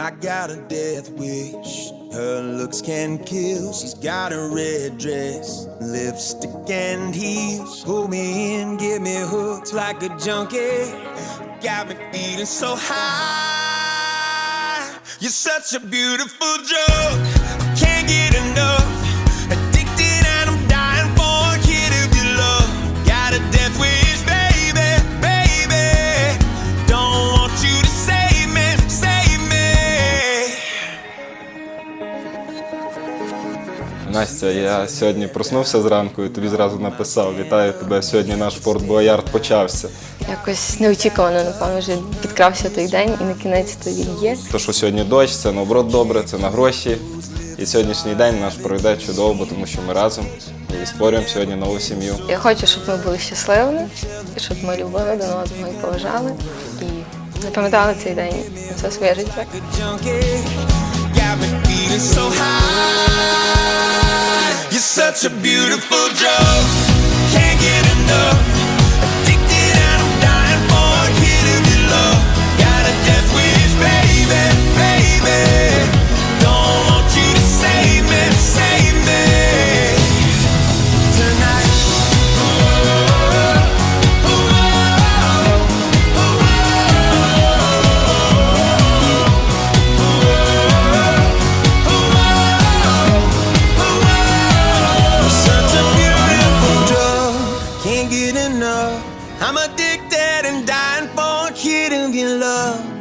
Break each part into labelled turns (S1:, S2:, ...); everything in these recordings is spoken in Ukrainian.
S1: I got a death wish. Her looks can kill. She's got a red dress, lipstick and heels. Pull me in, get me hooked like a junkie. Got me feeling so high. You're such a beautiful drug.
S2: Настя, я сьогодні проснувся зранку і тобі зразу написав: Вітаю тебе! Сьогодні наш Форт Боярд почався.
S3: Якось неочікувано, напевно, вже підкрався той день і на кінець то він є.
S2: То, що сьогодні дощ, це наоборот добре, це на гроші. І сьогоднішній день наш пройде чудово, бо тому що ми разом і створюємо сьогодні нову сім'ю.
S3: Я хочу, щоб ми були щасливими, щоб ми любили до одного і поважали. І запам'ятали цей день на все своє життя.
S1: So high. You're such a beautiful drug.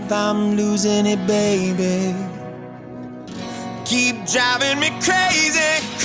S1: Love. I'm losing it, baby. Keep driving me crazy.